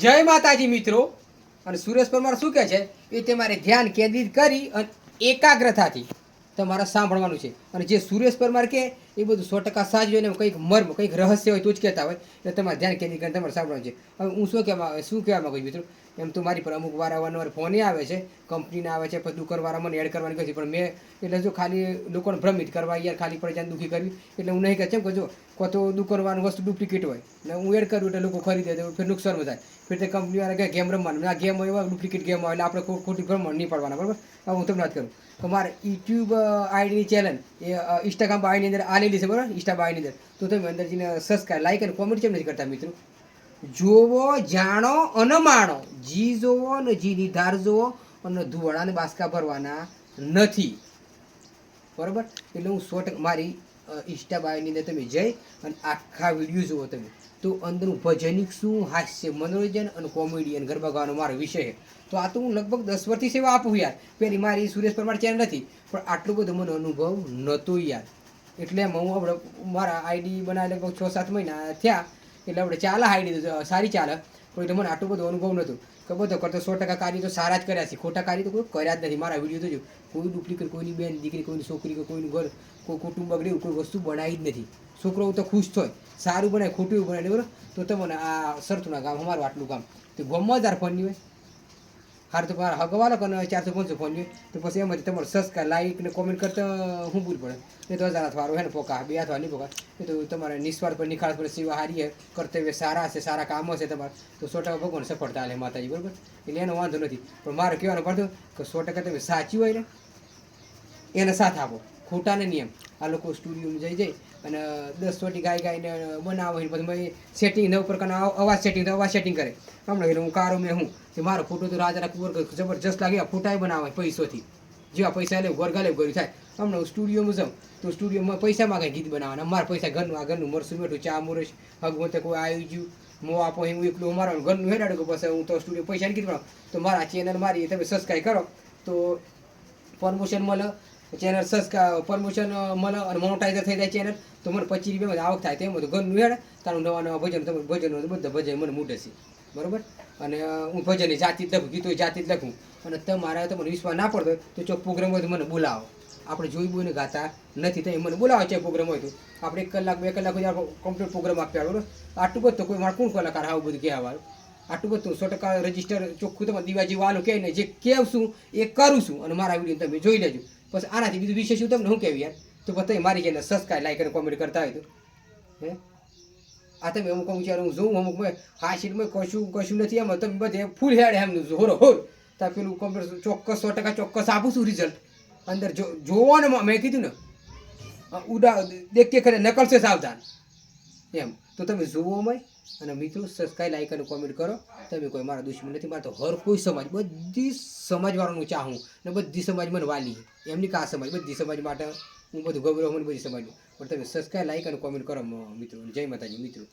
જય માતાજી મિત્રો. અને સુરેશ પરમાર શું કહે છે? એ તમારે ધ્યાન કેન્દ્રિત કરી અને એકાગ્રતાથી તમારે સાંભળવાનું છે. અને જે સુરેશ પરમાર કે એ બધું સો ટકા સાચું હોય ને કંઈક મર્મ, કંઈક રહસ્ય હોય તો જ કહેતા હોય. એટલે તમારે ધ્યાન કેન્દ્રિત કરીને તમારે સાંભળવાનું છે. હવે હું શું કહેવા શું કહેવા માગું મિત્રો? એમ તો મારી પર અમુક વાર અવારનવાર ફોને આવે છે કંપનીના આવે છે, પછી દુકાનવાળા મને એડ કરવાની કહે છે, પણ મેં એટલે જો ખાલી લોકોને ભ્રમિત કરવા યાર, ખાલી પડે જાણ દુઃખી કરવી. એટલે હું નહીં કહે છે કે જો કો તો દુકાનવાળાનું વસ્તુ ડુપ્લિકેટ હોય, ને હું એડ કરું એટલે લોકો ખરીદે, તો ફેર નુકસાન થાય. ફેર તે કંપનીવાળા કહે, ગેમ રમવાનું. આ ગેમ હોય, એવા ડુપ્લિકેટ ગેમ હોય, એટલે આપણે ખોટી ભ્રમણ નહીં પડવાના, બરાબર? હું તમને વાત કરું. તો મારે યુટ્યુબ આઈડીની ચેનલ એ ઇન્સ્ટાગ્રામ આઈડીની અંદર આલેલી છે બરાબર? ઇન્સ્ટા આઈની અંદર. તો તમે અંદર સબસ્ક્રાઈબ લાઈક અને કોમેન્ટ કેમ નથી કરતા મિત્રો? જોવો જાણો અને માણો. જી જોવો અને જી નિધાર જોવો અને ધુવાડાને બાસકા ભરવાના નથી. બરાબર? એટલે હું સો ટકા મારી ઇન્સ્ટા બાયોની અંદર તમે જઈ અને આખા વીડિયો જુઓ તમે. તો અંદરનું ભજનિક શું, હાસ્ય, મનોરંજન અને કોમેડિયન ગરબા ગાવાનો મારો વિષય છે. તો આ તો હું લગભગ દસ વર્ષથી સેવા આપું યાર. પેલી મારી સુરેશ પરમાર ચેનલ નથી. પણ આટલો બધો મને અનુભવ નહોતો યાર. એટલે એમ, હું આપણે મારા આઈડી બનાવે લગભગ છ સાત મહિના થયા, એટલે આપણે ચાલે આઈડી સારી ચાલે. પણ મને આટલો બધો અનુભવ નહોતો કે બધો કરતો સો ટકા કાર્ય તો સારા જ કર્યા છે. ખોટા કાર્ય તો કોઈ કર્યા જ નથી. મારા વીડિયો તો જો, કોઈ ડુપ્લિકેટ, કોઈની બેન, દીકરી, કોઈની છોકરી, કે કોઈનું ઘર, કોઈ કુટુંબ બગડે કોઈ વસ્તુ બનાવી જ નથી. છોકરો તો ખુશ થાય સારું બનાવે, ખોટું બનાવે. બરાબર તો તમને આ સરથુના ગામ અમારું આટલું કામ. તો ગામમાં હજાર ફોન હોય હાર તો મારા હગવાલો કે ચારસો પાંચસો ફોન જોઈ તો પછી એમાંથી તમારો સબસ્ક્રાઈબ લાઈક ને કોમેન્ટ કરતા હું ભૂલ પડે. એ તો હજાર અથવારો હે ને પોકા બે અથવા નહીં પોકા એ તો તમારે નિસ્વાર્થ પર નિખાળ પર સેવા હારીએ કર્તવ્ય સારા છે, સારા કામો છે તમારે. તો સો ટકા ભગવાન સફળતા આલે માતાજી, બરાબર? એટલે એનો વાંધો નથી. પણ મારે કહેવાનું પડતું કે સો ટકા તમે સાચી હોય ને, એને સાથ આપો. ખોટાને નિયમ. આ લોકો સ્ટુડિયોમાં જઈ જઈ અને દસ સોટી ગાય ગાઈને બનાવે પછી સેટિંગ નવ પ્રકારના અવાજ સેટિંગ તો અવાજ સેટિંગ કરે. હમણાં હું કારો મેં હું. કે મારો ફોટો તો રાજા કુંવર જબરજસ્ત લાગે ફોટાય બનાવે પૈસોથી. જેવા પૈસા લે ઘર ગાલે કર્યું થાય. હમણાં સ્ટુડિયોમાં જાઉં, તો સ્ટુડિયોમાં પૈસા માગે ગીત બનાવવાના? મારા પૈસા ઘરનું, આ ઘરનું મરસું મેઠું ચા મુરસ હગવંતે કોઈ આવી ગયું મો આપો હું એકલું મારા ઘરનું હેડાડું બસ હું તો સ્ટુડિયો પૈસા ગીત બનાવું. તો મારા ચેનલ મારી, તમે સબસ્ક્રાઈબ કરો. તો પ્રમોશન મળે. ચેનલ સબસ્ક્રાઈબ પ્રમોશન મને અને મોનોટાઈઝર થઈ જાય ચેનલ તો મને પચીસ રૂપિયામાં આવક થાય તેમ બધું ઘરનું હેડ, તારું નવા નવા ભજન તમે ભજન બધા ભજન મને મૂટે છે. બરોબર? અને હું ભજન જાતિ જ લખું, ગીતો જાતિ જ લખું. અને તમારે તમને વિશ્વાસ ના પડતો તો ચોક પ્રોગ્રામ હોય તો મને બોલાવો. આપણે જોઈ બોઈને ગાતા નથી તો મને બોલાવો છે પ્રોગ્રામ હોય તો. આપણે એક કલાક, બે કલાક સુધી કમ્પ્લીટ પ્રોગ્રામ આપ્યા, બરાબર? આટલું બધું કોઈ મારે કોણ કલાકાર આવું બધું કહેવાનું આટલું બધું સો ટકા રજિસ્ટર ચોખ્ખું તમે દિવાજી વાલું કહે ને, જે કહેવું એ કરું છું. અને મારા વીડિયો તમે જોઈ લેજો. પછી આનાથી બીજું વિશેષ હું તમને શું કહેવી યાર? તો પછી મારી ચેનલ સબસ્ક્રાઈબ લાઈક અને કોમેન્ટ કરતા હોય તો. હે? આ તમે અમુક અમુક યાર હું જોઉં, અમુક મેં હા મેં કશું કશું નથી એમ તમે બધે ફૂલ હેડ એમ હોરો, હોર. ત્યાં પેલું કોમ્પ્યુટર ચોક્કસ સો ટકા ચોક્કસ આપું છું રિઝલ્ટ અંદર જો જોવો મેં કીધું ને ઉડા, દેખતે ખરે નકલ છે સાવધાન. એમ. તો તમે જુઓ મય અને મિત્રો સબસ્ક્રાઈબ લાઈક અને કોમેન્ટ કરો. તમે કોઈ મારા દુશ્મન નથી, મારે તો હર કોઈ સમાજ, બધી સમાજવાળાનું ચાહું ને બધી સમાજ મને વાલી. એમની કા સમાજ? બધી સમાજ માટે હું બધું ગૌરવ મને બધી સમાજ પણ તમે સબસ્ક્રાઈબ લાઈક અને કોમેન્ટ કરો મિત્રો. જય માતાજી, મિત્રો.